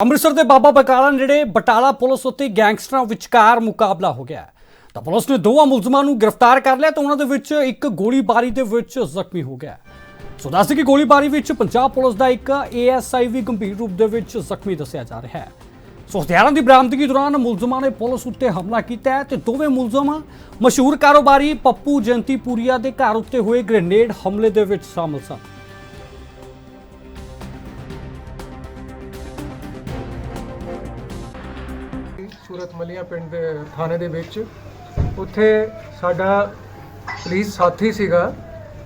ਅੰਮ੍ਰਿਤਸਰ ਦੇ ਬਾਬਾ ਬਕਾਲਾ ਨੇੜੇ ਬਟਾਲਾ ਪੁਲਿਸ ਉੱਤੇ ਗੈਂਗਸਟਰਾਂ ਵਿਚਕਾਰ ਮੁਕਾਬਲਾ ਹੋ ਗਿਆ ਤਾਂ ਪੁਲਿਸ ਨੇ ਦੋਵਾਂ ਮੁਲਜ਼ਮਾਂ ਨੂੰ ਗ੍ਰਿਫਤਾਰ ਕਰ ਲਿਆ ਤਾਂ ਉਹਨਾਂ ਦੇ ਵਿੱਚ ਇੱਕ ਗੋਲੀਬਾਰੀ ਦੇ ਵਿੱਚ ਜ਼ਖਮੀ ਹੋ ਗਿਆ ਸੋ ਦੱਸਦੇ ਕਿ ਗੋਲੀਬਾਰੀ ਵਿੱਚ ਪੰਜਾਬ ਪੁਲਿਸ ਦਾ ਇੱਕ ਏਐਸਆਈ ਵੀ ਗੰਭੀਰ ਰੂਪ ਦੇ ਵਿੱਚ ਜ਼ਖਮੀ ਦੱਸਿਆ ਜਾ ਰਿਹਾ ਹੈ। ਸੋ ਹਥਿਆਰਾਂ ਦੀ ਬਰਾਮਦਗੀ ਦੌਰਾਨ ਮੁਲਜ਼ਮਾਂ ਨੇ ਪੁਲਿਸ ਉੱਤੇ ਹਮਲਾ ਕੀਤਾ ਹੈ ਤੇ ਦੋਵੇਂ ਮੁਲਜ਼ਮ ਮਸ਼ਹੂਰ ਕਾਰੋਬਾਰੀ ਪੱਪੂ ਜੰਤੀਪੂਰੀਆ ਦੇ ਘਰ ਉੱਤੇ ਹੋਏ ਗ੍ਰੇਨੇਡ ਹਮਲੇ ਦੇ ਵਿੱਚ ਸ਼ਾਮਲ ਸਨ। ਮਲੀਆਂ ਪਿੰਡ ਦੇ ਥਾਣੇ ਦੇ ਵਿੱਚ। ਉੱਥੇ ਸਾਡਾ ਪੁਲਿਸ ਸਾਥੀ ਸੀਗਾ।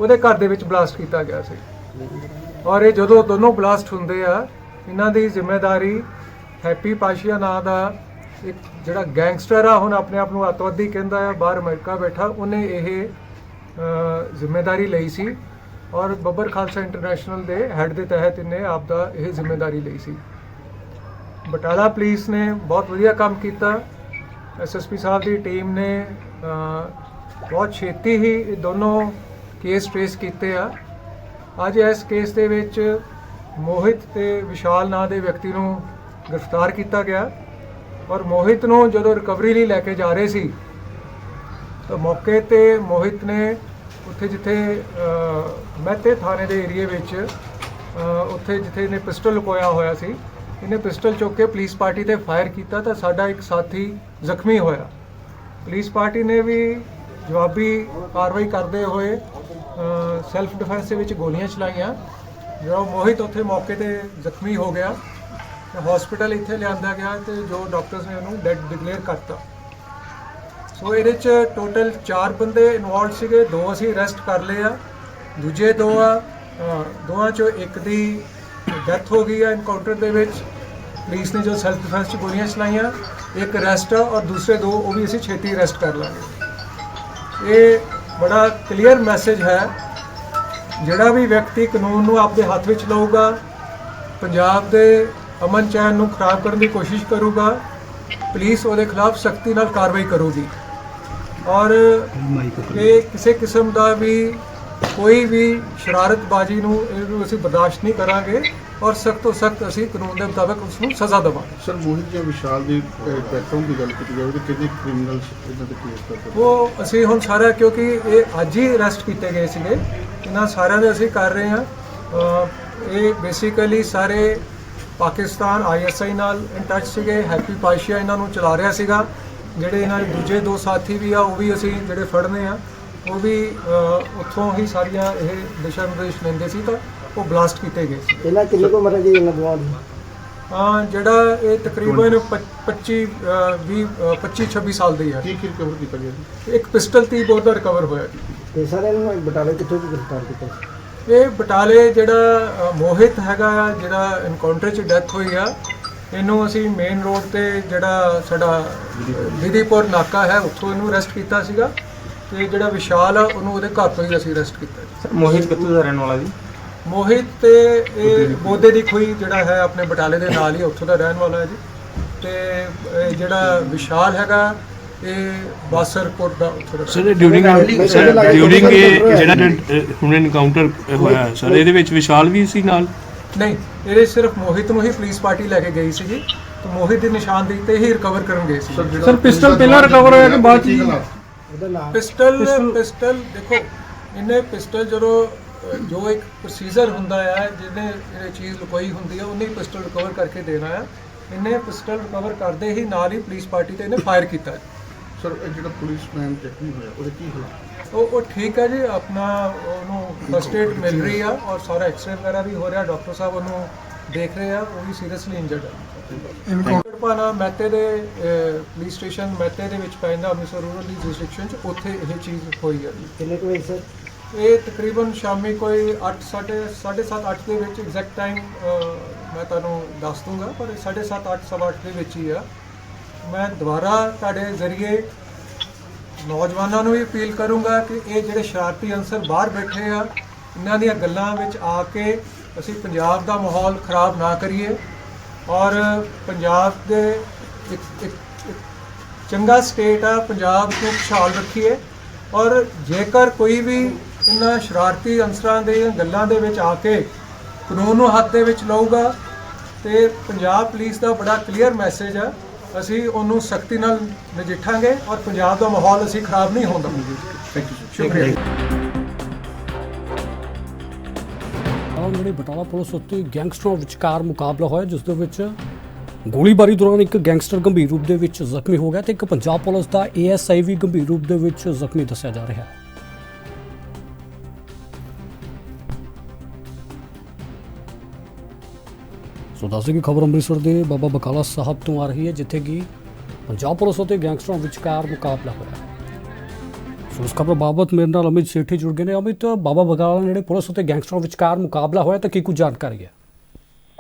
ਉਹਦੇ ਘਰ ਦੇ ਵਿੱਚ ਬਲਾਸਟ ਕੀਤਾ ਗਿਆ ਸੀ। ਔਰ ਇਹ ਜਦੋਂ ਦੋਨੋਂ ਬਲਾਸਟ ਹੁੰਦੇ ਆ ਇਹਨਾਂ ਦੀ ਜ਼ਿੰਮੇਵਾਰੀ ਹੈਪੀ ਪਾਸ਼ੀਆ ਨਾਂ ਦਾ ਇੱਕ ਜਿਹੜਾ ਗੈਂਗਸਟਰ ਆ ਹੁਣ ਆਪਣੇ ਆਪ ਨੂੰ ਅੱਤਵਾਦੀ ਕਹਿੰਦਾ ਆ ਬਾਹਰ ਅਮਰੀਕਾ ਬੈਠਾ ਉਹਨੇ ਇਹ ਅ, ਜ਼ਿੰਮੇਵਾਰੀ ਲਈ ਸੀ। ਔਰ ਬੱਬਰ ਖਾਲਸਾ ਇੰਟਰਨੈਸ਼ਨਲ ਦੇ ਹੈੱਡ ਦੇ ਤਹਿਤ ਇਹਨੇ ਆਪ ਦਾ ਇਹ ਜ਼ਿੰਮੇਵਾਰੀ ਲਈ ਸੀ। ਬਟਾਲਾ ਪੁਲਿਸ ਨੇ ਬਹੁਤ ਵਧੀਆ ਕੰਮ ਕੀਤਾ। ਐਸਐਸਪੀ ਸਾਹਿਬ ਦੀ ਟੀਮ ਨੇ ਬਹੁਤ ਛੇਤੀ ਹੀ ਦੋਨੋਂ ਕੇਸ ਟ੍ਰੇਸ ਕੀਤੇ ਆ। ਅੱਜ ਇਸ ਕੇਸ ਦੇ ਵਿੱਚ ਮੋਹਿਤ ਤੇ ਵਿਸ਼ਾਲ ਨਾਂ ਦੇ ਵਿਅਕਤੀ ਨੂੰ ਗ੍ਰਿਫਤਾਰ ਕੀਤਾ ਗਿਆ ਔਰ ਮੋਹਿਤ ਨੂੰ ਜਦੋਂ ਰਿਕਵਰੀ ਲਈ ਲੈ ਕੇ ਜਾ ਰਹੇ ਸੀ, ਤਾਂ ਮੌਕੇ ਤੇ ਮੋਹਿਤ ਨੇ ਉੱਥੇ ਜਿੱਥੇ ਮਹਿਤੇ ਥਾਣੇ ਦੇ ਏਰੀਏ ਵਿੱਚ ਉੱਥੇ ਜਿੱਥੇ ਇਹਨੇ ਪਿਸਟਲ ਲੁਕੋਇਆ ਹੋਇਆ ਸੀ ਇਹਨੇ ਪਿਸਟਲ ਚੁੱਕ ਕੇ ਪੁਲਿਸ ਪਾਰਟੀ ਤੇ ਫਾਇਰ ਕੀਤਾ ਤਾਂ ਸਾਡਾ ਇੱਕ ਸਾਥੀ ਜ਼ਖਮੀ ਹੋਇਆ। ਪੁਲਿਸ ਪਾਰਟੀ ਨੇ ਵੀ ਜਵਾਬੀ ਕਾਰਵਾਈ ਕਰਦੇ ਹੋਏ ਸੈਲਫ ਡਿਫੈਂਸ ਦੇ ਵਿੱਚ ਗੋਲੀਆਂ ਚਲਾਈਆਂ। ਜੋ ਮੋਹਿਤ ਉੱਥੇ ਮੌਕੇ ਤੇ ਜ਼ਖਮੀ ਹੋ ਗਿਆ ਤੇ ਹਸਪੀਟਲ ਇੱਥੇ ਲਿਆਂਦਾ ਗਿਆ ਤੇ ਜੋ ਡਾਕਟਰਸ ਨੇ ਉਹਨੂੰ ਡੈਡ ਡਿਕਲੇਅਰ ਕਰਤਾ। ਸੋ ਇਹਦੇ ਚ ਟੋਟਲ 4 ਬੰਦੇ ਇਨਵੋਲਡ ਸੀਗੇ ਦੋ ਅਸੀਂ ਅਰੈਸਟ ਕਰ ਲਏ ਆ ਦੂਜੇ ਦੋ ਆ ਅ, ਦੋਵਾਂ ਚੋਂ ਇੱਕ ਦੀ ਡੈਥ ਹੋ ਗਈ ਆ ਇਨਕਾਊਂਟਰ ਦੇ ਵਿੱਚ। ਪੁਲਿਸ ਨੇ ਜੋ ਸੈਲਫ ਡਿਫੈਂਸ ਚ ਗੋਲੀਆਂ ਚਲਾਈਆਂ ਇੱਕ ਅਰੈਸਟ ਔਰ ਦੂਸਰੇ ਦੋ ਉਹ ਵੀ ਅਸੀਂ ਛੇਤੀ ਅਰੈਸਟ ਕਰ ਲਾਂਗੇ। ਇਹ ਬੜਾ ਕਲੀਅਰ ਮੈਸੇਜ ਹੈ। ਜਿਹੜਾ ਵੀ ਵਿਅਕਤੀ ਕਾਨੂੰਨ ਨੂੰ ਆਪਦੇ ਹੱਥ ਵਿੱਚ ਲਊਗਾ ਪੰਜਾਬ ਦੇ ਅਮਨ ਚੈਨ ਨੂੰ ਖਰਾਬ ਕਰਨ ਦੀ ਕੋਸ਼ਿਸ਼ ਕਰੂਗਾ ਪੁਲਿਸ ਉਹਦੇ ਖਿਲਾਫ ਸਖਤੀ ਨਾਲ ਕਾਰਵਾਈ ਕਰੂਗੀ। ਔਰ ਇਹ ਕਿਸੇ ਕਿਸਮ ਦਾ ਵੀ ਕੋਈ ਵੀ ਸ਼ਰਾਰਤਬਾਜ਼ੀ ਨੂੰ ਇਹਨੂੰ ਅਸੀਂ ਬਰਦਾਸ਼ਤ ਨਹੀਂ ਕਰਾਂਗੇ ਔਰ ਸਖਤ ਤੋਂ ਸਖਤ ਅਸੀਂ ਕਾਨੂੰਨ ਦੇ ਮੁਤਾਬਕ ਉਸ ਨੂੰ ਸਜ਼ਾ ਦੇਵਾਂਗੇ। ਸਰ ਮੋਹਿਤ ਜਾਂ ਵਿਸ਼ਾਲ ਦੀ ਬੈਕਗ੍ਰਾਉਂਡ ਦੀ ਗੱਲ ਕੀਤੀ ਜਾਵੇ ਤਾਂ ਕਿੰਨੇ ਕ੍ਰਿਮੀਨਲਸ ਇਹਨਾਂ ਦੇ ਕੇਸ ਕਰਦੇ ਉਹ ਅਸੀਂ ਹੁਣ ਸਾਰਾ ਕਿਉਂਕਿ ਇਹ ਅੱਜ ਹੀ ਅਰੈਸਟ ਕੀਤੇ ਗਏ ਸੀਗੇ ਇਹਨਾਂ ਸਾਰਿਆਂ ਦੇ ਅਸੀਂ ਕਰ ਰਹੇ ਹਾਂ। ਇਹ ਬੇਸਿਕਲੀ ਸਾਰੇ ਪਾਕਿਸਤਾਨ ਆਈਐਸਆਈ ਨਾਲ ਇਨ ਟੱਚ ਸੀਗੇ ਹੈਪੀ ਪਾਸ਼ੀਆ ਇਹਨਾਂ ਨੂੰ ਚਲਾ ਰਿਹਾ ਸੀਗਾ ਜਿਹੜੇ ਇਹਨਾਂ ਦੇ ਦੂਜੇ ਦੋ ਸਾਥੀ ਵੀ ਆ ਉਹ ਵੀ ਅਸੀਂ ਜਿਹੜੇ ਫੜਨੇ ਆ। ਉਹ ਵੀ ਅਹ ਉੱਥੋਂ ਹੀ ਸਾਰੀਆਂ ਇਹ ਦਿਸ਼ਾ ਨਿਰਦੇਸ਼ ਲੈਂਦੇ ਸੀ ਤਾਂ ਉਹ ਬਲਾਸਟ ਕੀਤੇ ਗਏ ਸੀ। ਇਹਨਾਂ ਕਿੰਨੀ ਕੁ ਉਮਰ ਹੈ ਜੀ ਇਹਨਾਂ ਦੋਵਾਂ ਦੀ? ਹਾਂ ਜਿਹੜਾ ਇਹ ਤਕਰੀਬਨ 25 20 25 26 ਸਾਲ ਦੀ ਹੈ। ਕੀ ਕੀ ਰਿਕਵਰ ਕੀਤਾ ਗਿਆ ਜੀ? ਇੱਕ ਪਿਸਟਲ ਤੀ ਬੋਰ ਦਾ ਰਿਕਵਰ ਹੋਇਆ ਜੀ। ਤੇ ਸਾਰੇ ਨੂੰ ਬਟਾਲੇ ਕਿੱਥੋਂ ਦੀ ਗ੍ਰਿਫਤਾਰ ਕੀਤਾ ਇਹ ਬਟਾਲੇ ਜਿਹੜਾ ਅ, ਮੋਹਿਤ ਹੈਗਾ ਆ, ਜਿਹੜਾ ਐਨਕਾਊਂਟਰ 'ਚ ਡੈਥ ਹੋਈ ਆ ਇਹਨੂੰ ਅਸੀਂ ਮੇਨ ਰੋਡ ਤੇ ਜਿਹੜਾ ਸਾਡਾ ਵਿਧੀਪੁਰ ਨਾਕਾ ਹੈ ਉੱਥੋਂ ਇਹਨੂੰ ਅਰੈਸਟ ਕੀਤਾ ਸੀਗਾ। ਤੇ ਜਿਹੜਾ ਵਿਸ਼ਾਲ ਆ ਉਹਨੂੰ ਉਹਦੇ ਘਰ ਤੋਂ ਹੀ ਅਸੀਂ ਅਰੈਸਟ ਕੀਤਾ ਜੀ। ਮੋਹਿਤ ਕਿੱਥੋਂ ਦਾ ਰਹਿਣ ਵਾਲਾ ਜੀ? ਮੋਹਿਤ ਤੇ ਇਹ ਬੋਦੇ ਦੀ ਖੋਈ ਜਿਹੜਾ ਹੈ ਆਪਣੇ ਬਟਾਲੇ ਦੇ ਨਾਲ ਹੀ ਉੱਥੋਂ ਦਾ ਰਹਿਣ ਵਾਲਾ ਹੈ ਜੀ। ਤੇ ਇਹ ਜਿਹੜਾ ਵਿਸ਼ਾਲ ਹੈਗਾ ਇਹ ਬਾਸਰਪੁਰ ਦਾ ਉੱਥੋਂ ਦਾ ਸਰ ਡਿਊਰਿੰਗ ਸਰ ਡਿਊਰਿੰਗ ਇਹ ਜਿਹੜਾ ਹੁਣ ਇਨਕਾਊਂਟਰ ਹੋਇਆ ਸਰ ਇਹਦੇ ਵਿੱਚ ਵਿਸ਼ਾਲ ਵੀ ਸੀ ਨਾਲ? ਨਹੀਂ ਇਹਦੇ ਸਿਰਫ ਮੋਹਿਤ ਨੂੰ ਹੀ ਪੁਲਿਸ ਪਾਰਟੀ ਲੈ ਕੇ ਗਈ ਸੀਗੀ ਤੇ ਮੋਹਿਤ ਦੀ ਨਿਸ਼ਾਨਦੇਹੀ ਤੇ ਹੀ ਰਿਕਵਰ ਕਰਨ ਗਏ ਸੀ ਸਰ ਪਿਸਟਲ ਪਹਿਲਾਂ ਰਿਕਵਰ ਹੋਇਆ ਕਿ ਬਾਅਦ ਚ ਉਹਦਾ ਨਾਮ ਪਿਸਟਲ ਪਿਸਟਲ ਦੇਖੋ ਇਹਨੇ ਪਿਸਟਲ ਜਦੋਂ ਜੋ ਇੱਕ ਪ੍ਰੋਸੀਜਰ ਹੁੰਦਾ ਹੈ ਜਿਹਨੇ ਇਹ ਚੀਜ਼ ਲੁਕੋਈ ਹੁੰਦੀ ਹੈ ਉਹਨੇ ਪਿਸਟਲ ਰਿਕਵਰ ਕਰਕੇ ਦੇਣਾ ਹੈ ਇਹਨੇ ਪਿਸਟਲ ਰਿਕਵਰ ਕਰਦੇ ਹੀ ਨਾਲ ਹੀ ਪੁਲਿਸ ਪਾਰਟੀ ਤੇ ਇਹਨੇ ਫਾਇਰ ਕੀਤਾ। ਸਰ ਜਿਹੜਾ ਪੁਲਿਸਮੈਨ ਜ਼ਖਮੀ ਹੋਇਆ ਉਹਦੇ ਕੀ ਹਾਲਾਤ? ਉਹ ਉਹ ਠੀਕ ਹੈ ਜੀ ਆਪਣਾ ਉਹਨੂੰ ਫਸਟ ਏਡ ਮਿਲ ਰਹੀ ਆ ਔਰ ਸਾਰਾ ਐਕਸਰੇ ਵਗੈਰਾ ਵੀ ਹੋ ਰਿਹਾ ਡਾਕਟਰ ਸਾਹਿਬ ਉਹਨੂੰ ਦੇਖ ਰਹੇ ਆ ਉਹ ਵੀ ਸੀਰੀਅਸਲੀ ਇੰਜਰਡ ਹੈ ਪਾਣਾ ਮਹਿਤੇ ਦੇ ਪੁਲਿਸ ਸਟੇਸ਼ਨ ਮਹਿਤੇ ਦੇ ਵਿੱਚ ਪੈਂਦਾ ਅੰਮ੍ਰਿਤਸਰ ਰੂਰਲ ਦੀ ਜੁਰਿਸਡਿਕਸ਼ਨ ਚ ਉੱਥੇ ਇਹ ਚੀਜ਼ ਹੋਈ ਹੈ ਜੀ ਕਿੰਨੇ ਕੁ ਵਜੇ ਸਰ? ਇਹ ਤਕਰੀਬਨ ਸ਼ਾਮੀ ਕੋਈ 8 7:30 8 ਦੇ ਵਿੱਚ ਐਗਜ਼ੈਕਟ ਟਾਈਮ ਮੈਂ ਤੁਹਾਨੂੰ ਦੱਸ ਦੂੰਗਾ ਪਰ 7:30 8 ਸਵਾ ਅੱਠ ਦੇ ਵਿੱਚ ਹੀ ਆ। ਮੈਂ ਦੁਬਾਰਾ ਤੁਹਾਡੇ ਜ਼ਰੀਏ ਨੌਜਵਾਨਾਂ ਨੂੰ ਵੀ ਅਪੀਲ ਕਰੂੰਗਾ ਕਿ ਇਹ ਜਿਹੜੇ ਸ਼ਰਾਰਤੀ ਅੰਸਰ ਬਾਹਰ ਬੈਠੇ ਆ ਇਹਨਾਂ ਦੀਆਂ ਗੱਲਾਂ ਵਿੱਚ ਆ ਕੇ ਅਸੀਂ ਪੰਜਾਬ ਦਾ ਮਾਹੌਲ ਖਰਾਬ ਨਾ ਕਰੀਏ। ਔਰ ਪੰਜਾਬ ਦੇ ਇੱਕ ਇੱਕ ਚੰਗਾ ਸਟੇਟ ਆ ਪੰਜਾਬ ਨੂੰ ਖੁਸ਼ਹਾਲ ਰੱਖੀਏ। ਔਰ ਜੇਕਰ ਕੋਈ ਵੀ ਇਹਨਾਂ ਸ਼ਰਾਰਤੀ ਅੰਸਰਾਂ ਦੇ ਗੱਲਾਂ ਦੇ ਵਿੱਚ ਆ ਕੇ ਕਾਨੂੰਨ ਨੂੰ ਹੱਥ ਦੇ ਵਿੱਚ ਲਊਗਾ ਤੇ ਪੰਜਾਬ ਪੁਲਿਸ ਦਾ ਬੜਾ ਕਲੀਅਰ ਮੈਸੇਜ ਆ ਅਸੀਂ ਉਹਨੂੰ ਸਖਤੀ ਨਾਲ ਨਜਿੱਠਾਂਗੇ ਔਰ ਪੰਜਾਬ ਦਾ ਮਾਹੌਲ ਅਸੀਂ ਖਰਾਬ ਨਹੀਂ ਹੋਣ ਦੇਵਾਂਗੇ। ਥੈਂਕ ਯੂ ਸ਼ੁਕਰੀਆ। ਤਾਂ ਜਿਹੜੇ ਬਟਾਲਾ ਪੁਲਿਸ ਉੱਤੇ ਗੈਂਗਸਟਰਾਂ ਵਿਚਕਾਰ ਮੁਕਾਬਲਾ ਹੋਇਆ, ਜਿਸ ਦੇ ਵਿੱਚ ਗੋਲੀਬਾਰੀ ਦੌਰਾਨ ਇੱਕ ਗੈਂਗਸਟਰ ਗੰਭੀਰ ਰੂਪ ਦੇ ਵਿੱਚ ਜ਼ਖਮੀ ਹੋ ਗਿਆ ਤੇ ਇੱਕ ਪੰਜਾਬ ਪੁਲਿਸ ਦਾ ਏਐਸਆਈ ਵੀ ਗੰਭੀਰ ਰੂਪ ਦੇ ਵਿੱਚ ਜ਼ਖਮੀ ਦੱਸਿਆ ਜਾ ਰਿਹਾ ਹੈ। ਸੋ ਦੱਸਦੇ ਕਿ ਖਬਰ ਅੰਮ੍ਰਿਤਸਰ ਦੇ ਬਾਬਾ ਬਕਾਲਾ ਸਾਹਿਬ ਤੋਂ ਆ ਰਹੀ ਹੈ, ਜਿੱਥੇ ਕਿ ਪੰਜਾਬ ਪੁਲਿਸ ਅਤੇ ਗੈਂਗਸਟਰਾਂ ਵਿਚਕਾਰ ਮੁਕਾਬਲਾ ਹੋਇਆ। ਹੈ ਸੋ ਇਸ ਖਬਰ ਬਾਬਤ ਮੇਰੇ ਨਾਲ ਅਮਿਤ ਸੇਠੀ ਜੁੜ ਗਏ ਨੇ। ਅਮਿਤ, ਬਾਬਾ ਬਕਾਲਾ ਨੇੜੇ ਪੁਲਿਸ ਅਤੇ ਗੈਂਗਸਟਰਾਂ ਵਿਚਕਾਰ ਮੁਕਾਬਲਾ ਹੋਇਆ ਤਾਂ ਕੀ ਕੁਝ ਜਾਣਕਾਰੀ ਹੈ?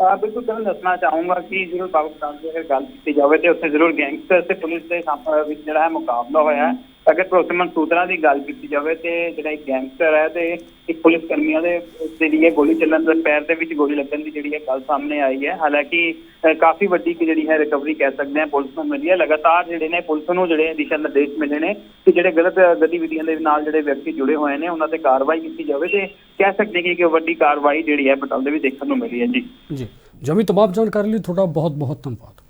ਆ ਬਿਲਕੁਲ ਤੁਹਾਨੂੰ ਦੱਸਣਾ ਚਾਹੂੰਗਾ ਕਿ ਜ਼ਰੂਰ ਬਾਬੂ ਸਾਹਿਬ ਦੀ ਗੱਲ ਕੀਤੀ ਜਾਵੇ ਤੇ ਉੱਥੇ ਜ਼ਰੂਰ ਗੈਂਗਸਟਰ ਤੇ ਪੁਲਿਸ ਦੇ ਵਿੱਚ ਜਿਹੜਾ ਹੈ ਮੁਕਾਬਲਾ ਹੋਇਆ। ਹੈ ਅਗਰ ਭਰੋਸੇਮੰਦ ਸੂਤਰਾਂ ਦੀ ਗੱਲ ਕੀਤੀ ਜਾਵੇ ਤੇ ਜਿਹੜਾ ਇੱਕ ਗੈਂਗਸਟਰ ਹੈ ਤੇ ਇੱਕ ਪੁਲਿਸ ਕਰਮੀਆਂ ਦੇ ਜਿਹੜੀ ਹੈ ਗੋਲੀ ਚੱਲਣ ਦੇ ਪੈਰ ਦੇ ਵਿੱਚ ਗੋਲੀ ਲੱਗਣ ਦੀ ਜਿਹੜੀ ਹੈ ਗੱਲ ਸਾਹਮਣੇ ਆਈ ਹੈ। ਹਾਲਾਂਕਿ ਕਾਫੀ ਵੱਡੀ ਕਿ ਜਿਹੜੀ ਹੈ ਰਿਕਵਰੀ ਕਹਿ ਸਕਦੇ ਹਾਂ ਪੁਲਿਸ ਨੂੰ ਮਿਲੀ ਹੈ। ਲਗਾਤਾਰ ਜਿਹੜੇ ਨੇ ਪੁਲਿਸ ਨੂੰ ਜਿਹੜੇ ਦਿਸ਼ਾ ਨਿਰਦੇਸ਼ ਮਿਲੇ ਨੇ ਕਿ ਜਿਹੜੇ ਗਲਤ ਗਤੀਵਿਧੀਆਂ ਦੇ ਨਾਲ ਜਿਹੜੇ ਵਿਅਕਤੀ ਜੁੜੇ ਹੋਏ ਨੇ, ਉਹਨਾਂ ਤੇ ਕਾਰਵਾਈ ਕੀਤੀ ਜਾਵੇ ਤੇ ਕਹਿ ਸਕਦੇ ਹਾਂ ਕਿ ਇੱਕ ਵੱਡੀ ਕਾਰਵਾਈ ਜਿਹੜੀ ਹੈ ਪਟਲ ਦੇ ਵੀ ਦੇਖਣ ਨੂੰ ਮਿਲੀ ਹੈ। ਜੀ। ਜੀ। ਜਮੀ ਤਮਾਮ ਜਾਣਕਾਰੀ ਲਈ ਤੁਹਾਡਾ ਬਹੁਤ ਬਹੁਤ ਧੰਨਵਾਦ।